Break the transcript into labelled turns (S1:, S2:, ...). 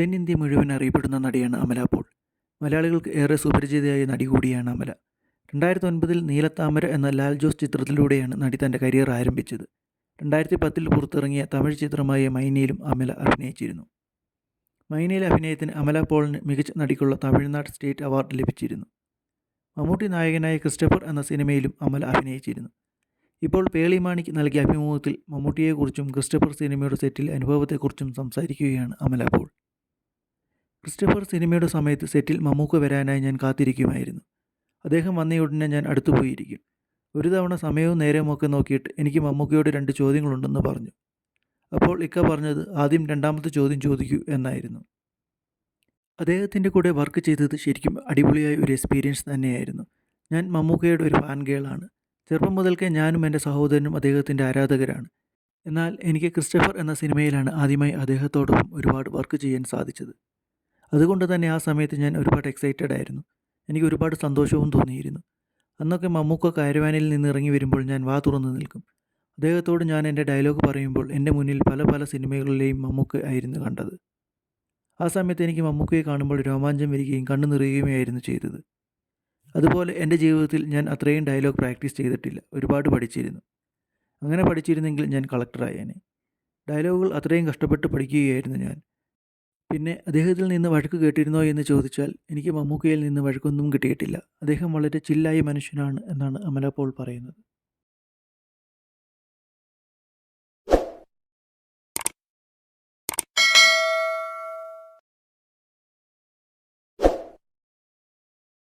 S1: തെന്നിന്ത്യ മുഴുവൻ അറിയപ്പെടുന്ന നടിയാണ് അമല പോൾ. മലയാളികൾക്ക് ഏറെ സുപരിചിതയായ നടി കൂടിയാണ് അമല. രണ്ടായിരത്തി ഒൻപതിൽ നീലത്താമര എന്ന ലാൽ ജോസ് ചിത്രത്തിലൂടെയാണ് നടി തന്റെ കരിയർ ആരംഭിച്ചത്. രണ്ടായിരത്തി പത്തിൽ പുറത്തിറങ്ങിയ തമിഴ് ചിത്രമായ മൈനയിലും അമല അഭിനയിച്ചിരുന്നു. മൈനയിലെ അഭിനയത്തിന് അമല പോളിന് മികച്ച നടിക്കുള്ള തമിഴ്നാട് സ്റ്റേറ്റ് അവാർഡ് ലഭിച്ചിരുന്നു. മമ്മൂട്ടി നായകനായ ക്രിസ്റ്റഫർ എന്ന സിനിമയിലും അമല അഭിനയിച്ചിരുന്നു. ഇപ്പോൾ പേളിമാണിക്ക് നൽകിയ അഭിമുഖത്തിൽ മമ്മൂട്ടിയെക്കുറിച്ചും ക്രിസ്റ്റഫർ സിനിമയുടെ സെറ്റിൽ അനുഭവത്തെക്കുറിച്ചും സംസാരിക്കുകയാണ് അമല പോൾ. ക്രിസ്റ്റഫർ സിനിമയുടെ സമയത്ത് സെറ്റിൽ മമ്മൂക്ക വരാനായി ഞാൻ കാത്തിരിക്കുമായിരുന്നു. അദ്ദേഹം വന്നയുടനെ ഞാൻ അടുത്തു പോയിരിക്കും. ഒരു തവണ സമയവും നേരമൊക്കെ നോക്കിയിട്ട് എനിക്ക് മമ്മൂക്കയോട് രണ്ട് ചോദ്യങ്ങളുണ്ടെന്ന് പറഞ്ഞു. അപ്പോൾ ഇക്ക പറഞ്ഞത് ആദ്യം രണ്ടാമത്തെ ചോദ്യം ചോദിക്കൂ എന്നായിരുന്നു. അദ്ദേഹത്തിന്റെ കൂടെ വർക്ക് ചെയ്തത് ശരിക്കും അടിപൊളിയായ ഒരു എക്സ്പീരിയൻസ് തന്നെയായിരുന്നു. ഞാൻ മമ്മൂക്കയുടെ ഒരു ഫാൻ ഗേളാണ് ചെറുപ്പം മുതൽക്കേ ഞാനും എന്റെ സഹോദരനും അദ്ദേഹത്തിന്റെ ആരാധകരാണ്. എന്നാൽ എനിക്ക് ക്രിസ്റ്റഫർ എന്ന സിനിമയിലാണ് ആദ്യമായി അദ്ദേഹത്തോടൊപ്പം ഒരുപാട് വർക്ക് ചെയ്യാൻ സാധിച്ചത്. അതുകൊണ്ട് തന്നെ ആ സമയത്ത് ഞാൻ ഒരുപാട് എക്സൈറ്റഡ് ആയിരുന്നു. എനിക്ക് ഒരുപാട് സന്തോഷവും തോന്നിയിരുന്നു. അന്നൊക്കെ മമ്മൂക്ക കാരവാനിൽ നിന്ന് ഇറങ്ങി വരുമ്പോൾ ഞാൻ വാ തുറന്ന് നിൽക്കും. അദ്ദേഹത്തോട് ഞാൻ എന്റെ ഡയലോഗ് പറയുമ്പോൾ എന്റെ മുന്നിൽ പല പല സിനിമകളിലെയും മമ്മൂക്ക ആയിരുന്നു കണ്ടത്. ആ സമയത്ത് എനിക്ക് മമ്മൂക്കയെ കാണുമ്പോൾ രോമാഞ്ചം വരികയും കണ്ണു നിറയുകയുമായിരുന്നു ചെയ്തത്. അതുപോലെ എന്റെ ജീവിതത്തിൽ ഞാൻ അത്രയും ഡയലോഗ് പ്രാക്ടീസ് ചെയ്തിട്ടില്ല. ഒരുപാട് പഠിച്ചിരുന്നു. അങ്ങനെ പഠിച്ചിരുന്നെങ്കിൽ ഞാൻ കളക്ടറായേനെ ഡയലോഗുകൾ അത്രയും കഷ്ടപ്പെട്ട് പഠിക്കുകയായിരുന്നു ഞാൻ. പിന്നെ അദ്ദേഹത്തിൽ നിന്ന് വഴക്ക് കേട്ടിരുന്നോ എന്ന് ചോദിച്ചാൽ എനിക്ക് മമ്മൂക്കയിൽ നിന്ന് വഴക്കൊന്നും കിട്ടിയിട്ടില്ല. അദ്ദേഹം വളരെ ചില്ലായ മനുഷ്യനാണ് എന്നാണ് അമല പോൾ പറയുന്നത്.